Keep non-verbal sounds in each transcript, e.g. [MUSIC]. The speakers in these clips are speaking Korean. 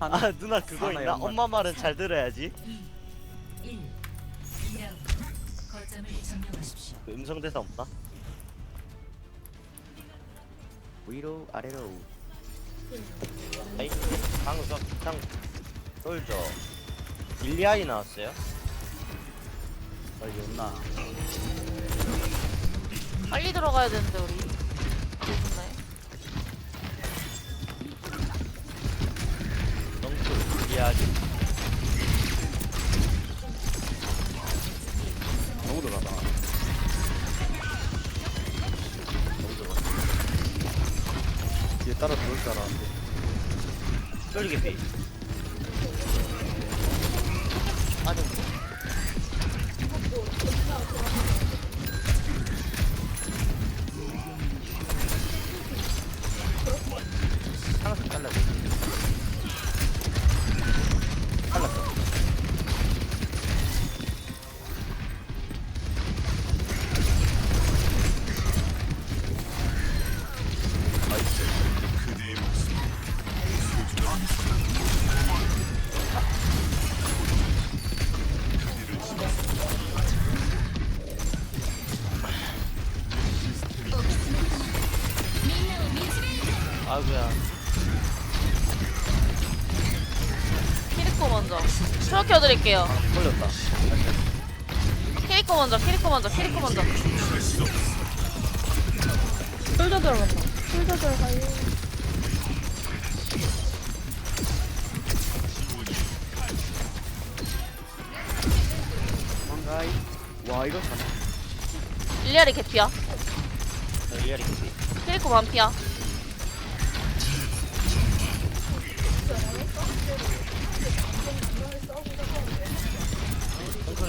아 누나 그거 있나? 연말. 엄마 말은 잘 들어야지 1. 2라운드. 거점을 점령하십시오. 그 음성 대사 없나? 위로 아래로 아이 방금 상 솔저 일리아이 나왔어요? 여기 없나 빨리 들어가야 되는데 우리. 일리아이 너무 들어가다. 너무 좋아 뒤에 따라 들어올 줄 알았는데. 쫄리게 피. 아니 아이고야 키리코 먼저. 추워 켜드릴게요. 걸렸다 키리코 먼저. 키리코 먼저. 키리코 먼저. 솔져 들어간다. 솔져 들어가요. 도망가이 와 이거 참 일리아리 개피야. 리얼이 피 키리코 반피야.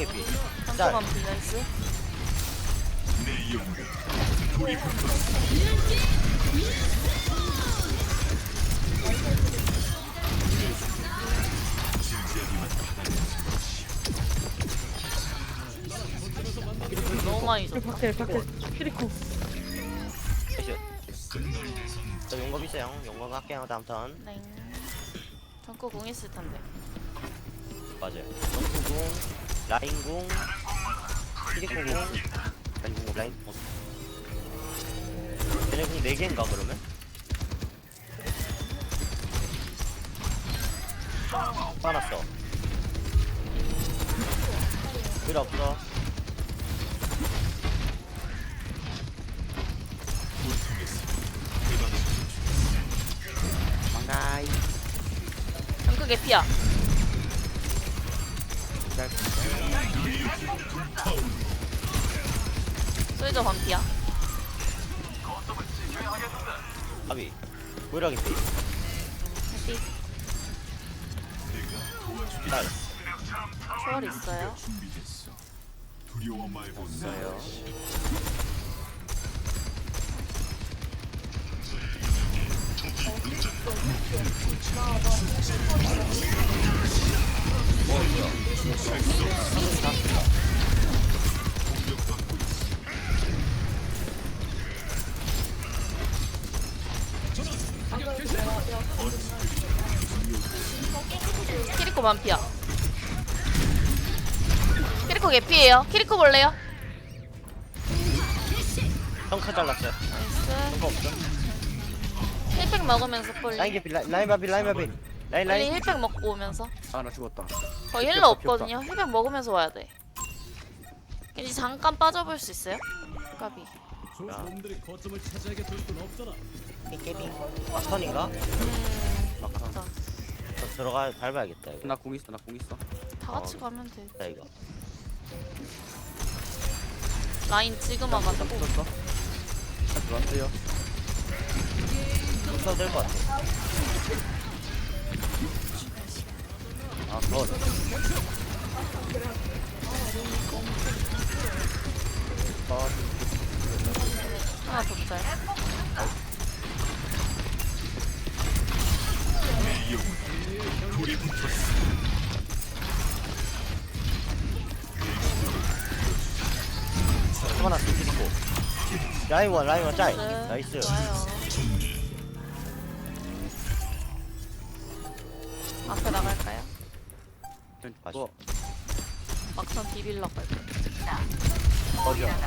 한코 짤. 반피 나이스. 너무 많이 줬다. 밖에 밖에 키리코. 셋. 저 용검 있어요 용검 할게요 다음 턴 네. 전코 공 있을 텐데. 맞아요 덩크궁 라인궁. 히리코궁. 라인궁 라인궁. 얘네 궁 4개인가 그러면? 빠놨어. 필요 없어. 도망가이. 전코 개피야. 솔저 반피야. 아비 무력이 피 해피. 딸 초월 있어요. 있어요 키리코 반피야. 키리코 개피예요. 키리코 볼래요? 덩크 잘랐어요 나이스. 덩크 없어 힐팩 먹으면서 폴리. 라인 개피 라인 라인 바비 라인 바비 라인 빨리 라인 힐팩 먹고 오면서. 아 나 죽었다 거의 피 힐러 없다. 없거든요. 힐팩 먹으면서 와야 돼. 이제 잠깐 빠져볼 수 있어요? 까비. 깨비 막턴인가? 음, 막턴 자, 저 들어가 밟아야겠다 이거. 나공 있어 나 공 있어. 다 같이 가면 돼. 자 이거. 라인 지금 와가지고. 붙었어. 잘 들어왔어요. 써도 될 것 같아. 아더 하나 더 짤. 하나 스킬이고. 라이원 라이원 짜이 네, 나이스. 앞에 나갈까요? 다시 어, 아, 뭐. 막상 비빌러 갈요. 어디야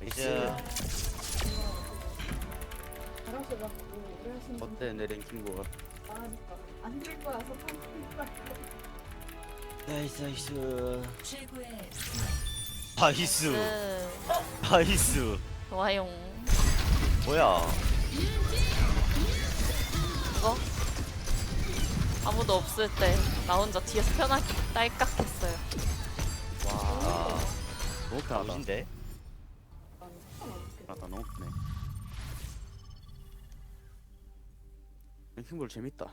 나이스. 자꾸 오래 하시는 분 어때 내 랭킹고가 많으니까. 안될 거야 서탄 나이스 나이스. 최고의 나이스. 네. 나이스. 좋아요. 뭐야? 이거? 아무도 없을 때 나 혼자 뒤에서 편하게 딸깍했어요. 와. 너무 편하다. 멋인데 랭킹볼 재밌다.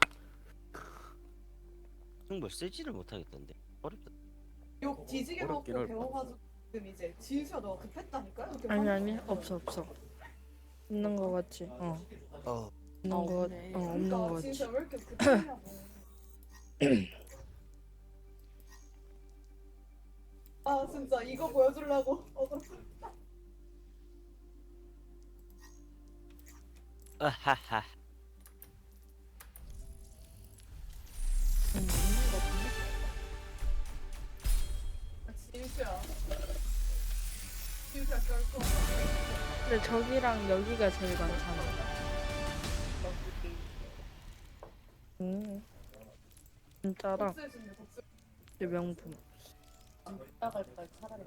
뭘 쓰지를 못하겠던데. 어렵다. 욕 뒤지게 먹고 어렵긴 어렵다. 배워가지고 지금 이제 지우씨가 너가 급했다니까? 이렇게 아니 막- 아니. 없어 없어. 있는 거 같지. 어. 어. 있는 어, 거 그래. 어, 없는 거 그러니까 같지. 지우씨가 왜 이렇게 급했냐고. [CLEARS THROAT] 아 진짜 이거 보여주려고. 어, 아하하 근데 저기랑 여기가 제일 많잖아. 음. 복수 내 명품. 차라리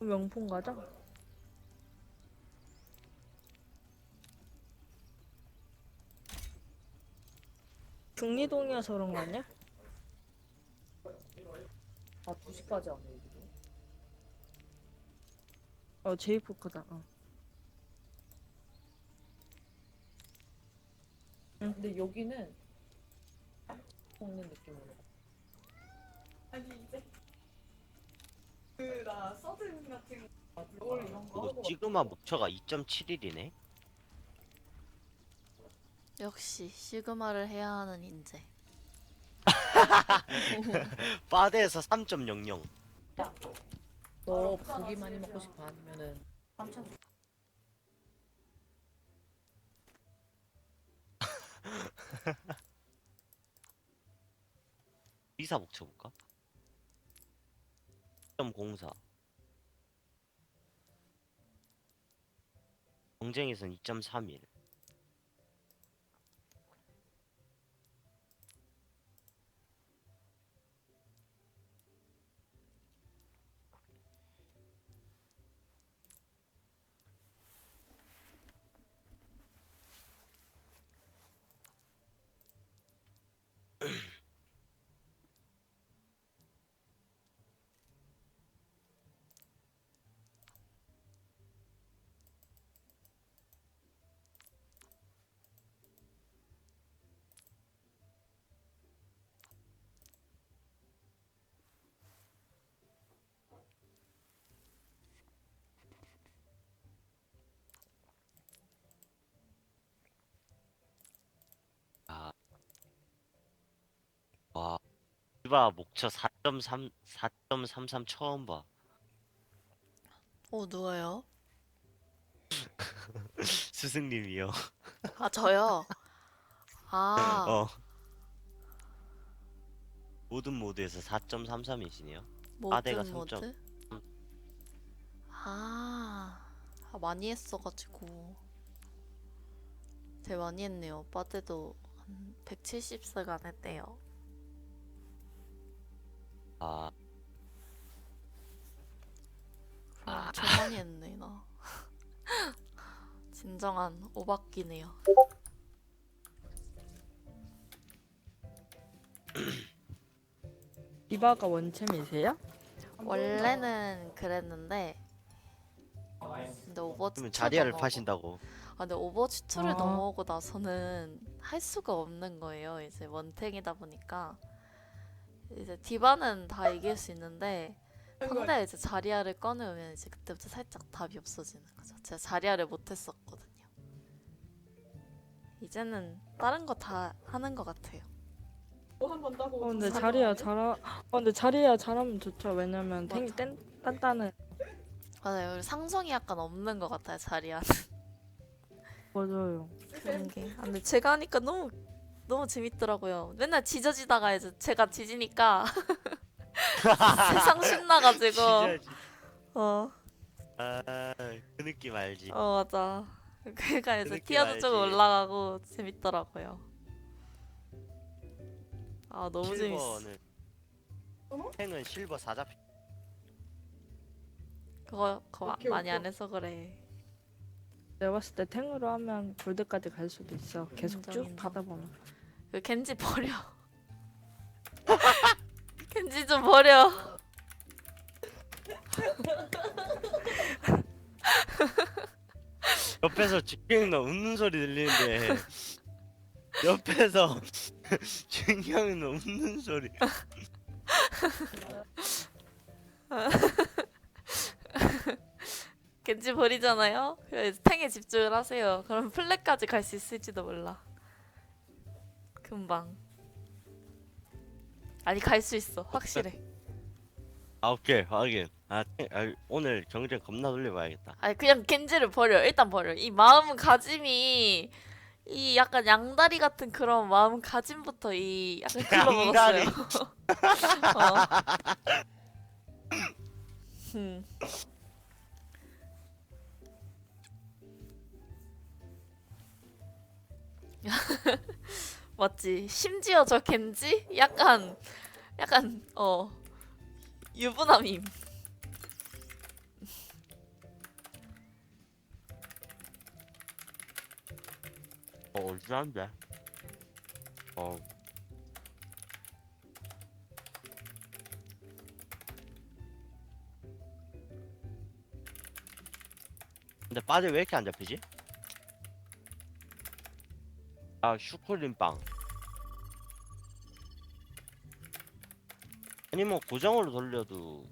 명품 가자. 중리동이어서 그런 거 아니야? 아 2시까지 안 해. 어 제이포크다 어. 근데 여기는 먹는 느낌으로. 아니 이제 그나 서든 같은 거 이런 거 지그마 목표가 2.71이네 역시 시그마를 해야 하는 인재. [LAUGHS] 바데에서 3.00 너 고기 많이 먹고 싶어? 아니면은 리사 목표 볼까? 2.04 경쟁에선 2.31 아. 와. 디바 목표 4.3 4.33 처음 봐. 어 누가요? [LAUGHS] 스승님이요. 아 저요. 아 [LAUGHS] 어. 모든 모드에서 4.33이시네요. 아대가 모든 삼 점. 모드? 아, 아 많이 했어가지고 되게 많이 했네요. 빠데도 한 170세간 했대요. 아, 그럼 아. 많이 했네 나. [LAUGHS] 진정한 오박기네요. [CLEARS THROAT] 디바가 원챔이세요? 원래는 그랬는데 근데 오버워치 그러면 2 자리아를 넘어가고- 파신다고. 아 근데 오버워치 2를 아. 넘어오고 나서는 할 수가 없는 거예요. 이제 원탱이다 보니까 이제 디바는 다 이길 수 있는데 상대 이제 자리아를 꺼내오면 이제 그때부터 살짝 답이 없어지는 거죠. 제가 자리아를 못했었거든요. 이제는 다른 거 다 하는 것 같아요. 한번 따고 어 근데 좀 자리야 잘하 어 근데 자리야 잘하면 좋죠 왜냐면 탱이 땐 단단해 맞아요. 상성이 약간 없는 것 같아요. 자리아는 [LAUGHS] 맞아요 돼. 그런 게. 아, 근데 제가 하니까 너무 너무 재밌더라고요. 맨날 지저지다가 이제 제가 지지니까 [LAUGHS] 세상 신나가지고 진짜 어, 아 그 느낌 알지 어 맞아. 그러니까 이제 느낌 티어도 좀 알지. 올라가고 재밌더라고요. 아 너무 재밌어. 실버는 어머? 탱은 실버 4잡 그거 그거 오케이, 많이 오케이. 안 해서 그래. 내가 봤을 때 탱으로 하면 골드까지 갈 수도 있어. 계속 인정, 쭉 인정. 가다 보면. 그 겐지 버려. [LAUGHS] 겐지 좀 버려. [LAUGHS] 옆에서 직경이나 웃는 소리 들리는데 [LAUGHS] 옆에서 직경이나 웃는 소리 겐지 버리잖아요. 그래서 탱에 집중을 하세요. 그럼 플랫까지 갈 수 있을지도 몰라. 금방. 아니 갈 수 있어. 확실해. [LAUGHS] 아 오케이 확인 아, 탱- 아 오늘 경쟁 겁나 돌려봐야겠다 아니 그냥 겐지를 버려. 일단 버려. 이 마음 가짐이 이 약간 양다리 같은 그런 마음 가짐부터 이 약간. 양다리. [LAUGHS] 어. [LAUGHS] 음. [LAUGHS] 맞지. 심지어 저 겐지 약간 약간 어 유부남임. 어 어지간데 어 근데 바지 왜 이렇게 안 잡히지? 아 슈크림 빵. 아니 뭐 고정으로 돌려도.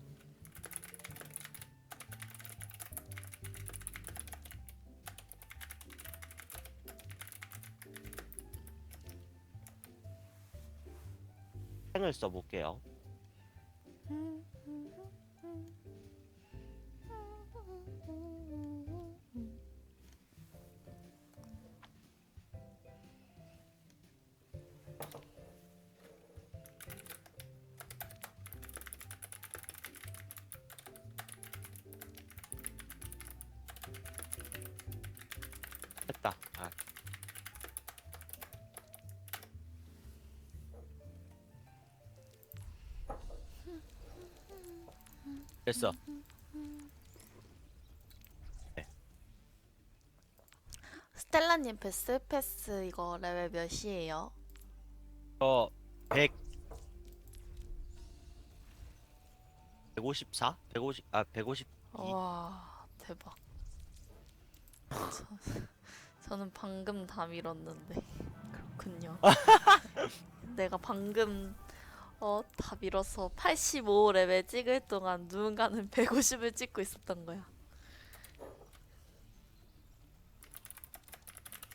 펜을 써볼게요 스텔라님 베스 패스 이거 레벨 몇이에요? 저 100, 154? 150, 아, 150. 와 대박. 저, [LAUGHS] 저는 방금 다 밀었는데 그렇군요. [LAUGHS] 내가 방금 어 다 밀어서 85 레벨 찍을 동안 누군가는 150을 찍고 있었던 거야.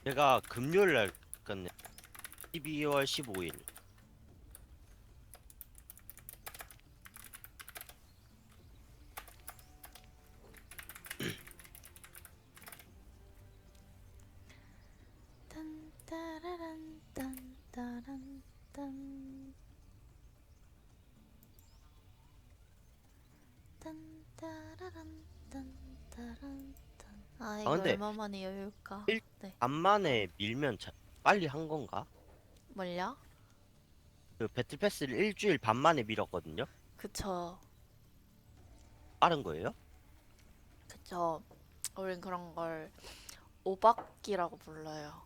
제가 금요일 날 끝내. 12월 15일. 딴따라란 딴따란 딴 딴따라란 딴따란 딴. 아 이거 근데 얼마만에 여유일까? 일- 네. 간만에 밀면 자, 빨리 한 건가? 뭘요? 그 배틀 패스를 일주일 반 만에 밀었거든요. 그쵸 빠른 거예요? 그쵸 우린 그런 걸 오박기라고 불러요.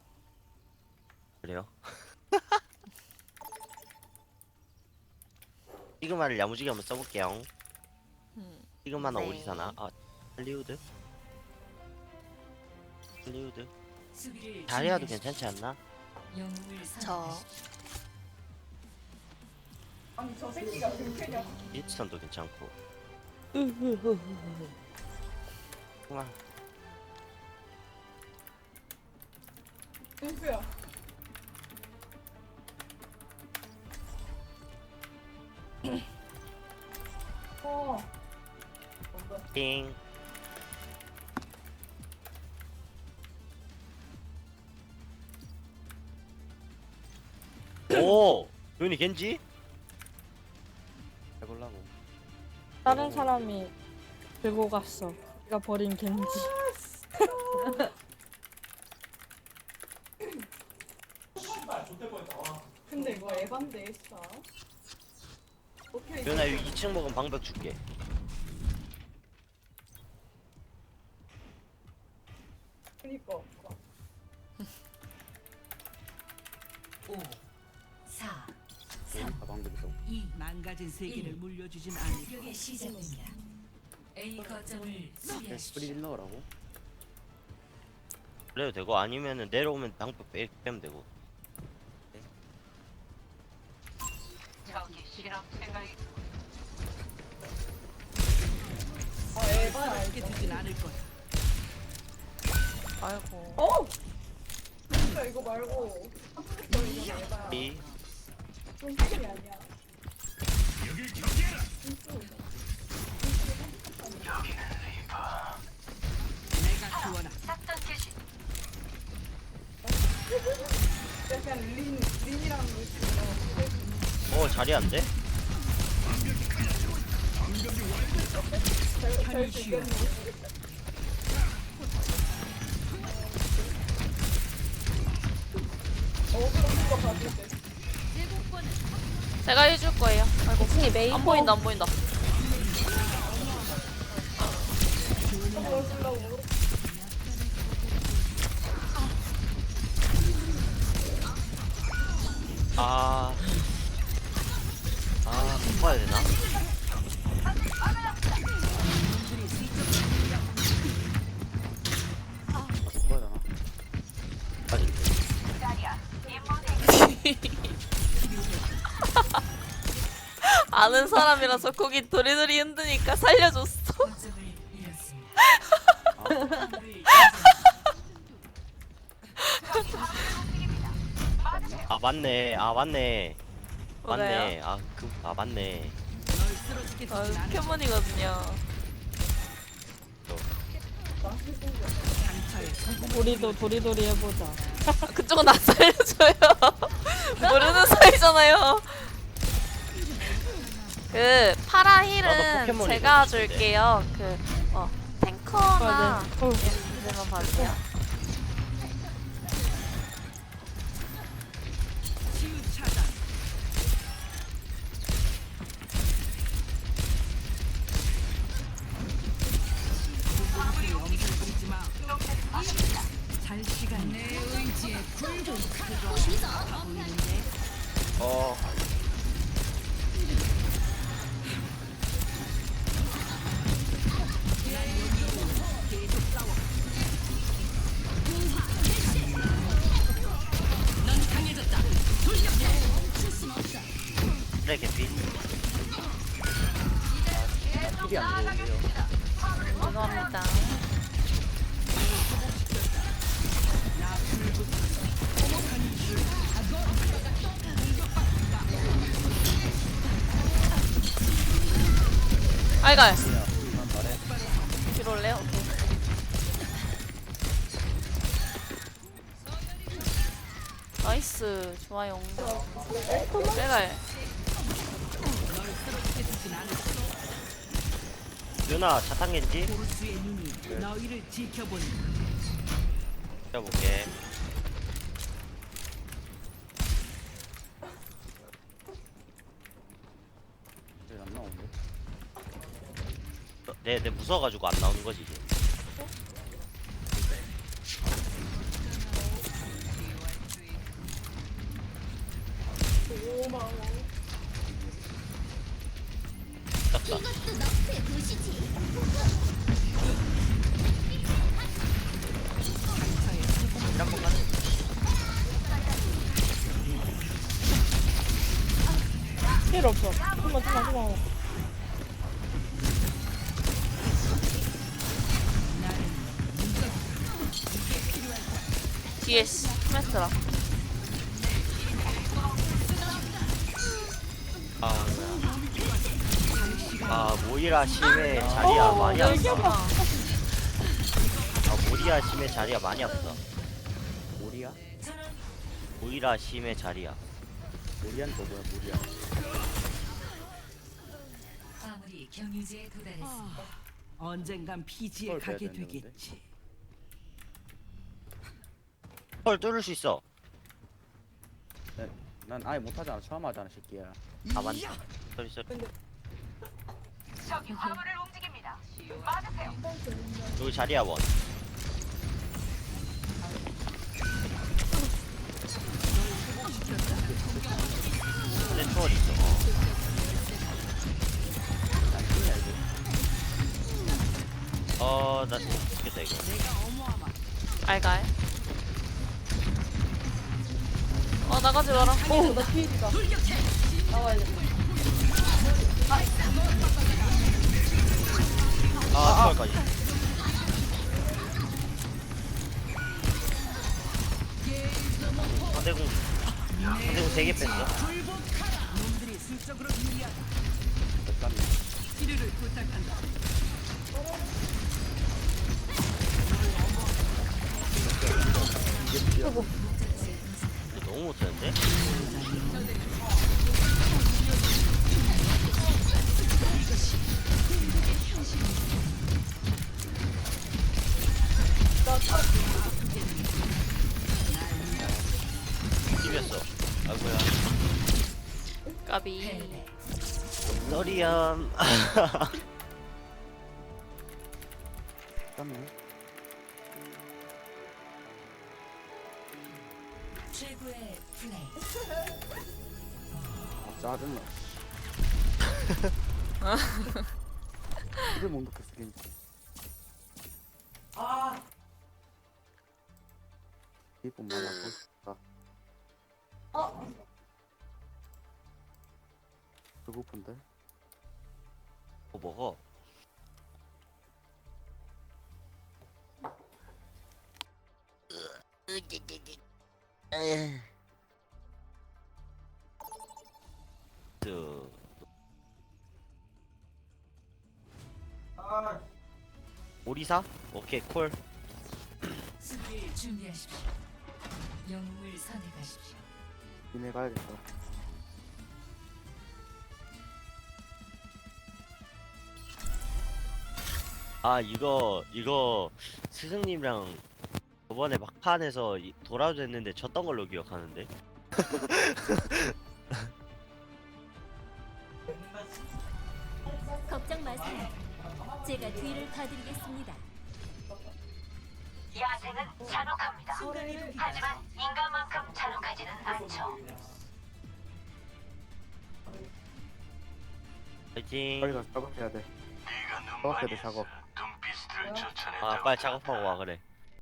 그래요? [LAUGHS] 시그마를 야무지게 한번 써볼게요. 음. 시그마는 네. 어디 사나? 아, 할리우드? 다리아도 준비하십시오. 괜찮지 않나? 저. 아니 저 새끼가 왜 그냥 일선도 괜찮고. 아, 누구야? [LAUGHS] 어. 띵. 오 [LAUGHS] 도윤이 겐지? 해보려고. 다른 사람이 들고 갔어. 내가 버린 겐지. 근데 이거 에반데 진짜. 여기 2층 먹은 방벽 줄게 물려주진 않을 공격의 시작됩니다. A 거점을 수비하십시오. 넣으라고? 그래도 되고 아니면은 내려오면 빼, 빼면 되고 아 에바야. 함께 두진 않을 거야. 아이고. 어? 진짜 이거 말고. 이좀 소리 아니야. 어 자리 안 돼? 편히 쉬어. 제가 해줄 거예요. 아이고. 이 메인 안 보인다 안 보인다. 아... 아, 못 봐야 되나? 사람이라서 거기 도리도리 흔드니까 살려줬어. 아 맞네, 아 맞네? 맞네, 아 그, 아 맞네. 아. 캐몬이거든요. 우리도 도리도리 해보자. 아, 그쪽은 안 살려줘요. [LAUGHS] 모르는 사이잖아요. 그 파라 힐은 포켓몬이 제가. 줄게요. 그 어, 탱커나 맞아. 어. 이제만 봐주세요. 유나 차탄 겐지? 보수의 눈이 너희를 지켜본다. 해볼게. 힐안 나오는데? 어, 내, 내 무서워가지고 안 나오는 거지 이제. 필요 없어. 한번 좀만 좀만. 뒤에 스매트라. 아, 아 모이라 심해 자리야 많이 아프다. 아 모리아 심해 자리야 많이 아프다. 오리야? 모이라 심해 자리야. 무리한 거 뭐야 무리한 화물이 경유지에 도달했습니다. 언젠간 피지에 헐, 빼야 가게 되는데. 되겠지. 헐 뚫을 수 있어. 난 아예 못하잖아. 처음 하잖아 새끼야. 아 맞다. 쏘리 쏘리 여기 자리야 원 근데 초월 있어 어, 나 죽겠다 이거. 알갈. 어 나가지 마라. 오, 나 피해지다. 나와야 돼. 아, 초월까지. 상대공, 상대공 3개 뺐어. 치료를 부탁한다. 너무 못하는데? 비볐어. 아이고야. 까비. 너리엄. 최고의 플레이. [LAUGHS] 아 짜증나 이걸 못 넣겠어 겐지 이뿐만 하고 싶다 배고픈데? 뭐 먹어? 그 오리사? 오케이 콜 수비를 준비하십시오. 영웅을 선택하십시오. 이네 가야겠다 아 이거 이거 스승님이랑 저번에 막판에서 이- 돌아줬는데 졌던 걸로 기억하는데? [LAUGHS] 걱정 마세요. 제가 뒤를 봐드리겠습니다. 파이팅. 빨리 가서 작업해야 돼. 작업해야 돼 작업 아 빨리 작업하고 와 그래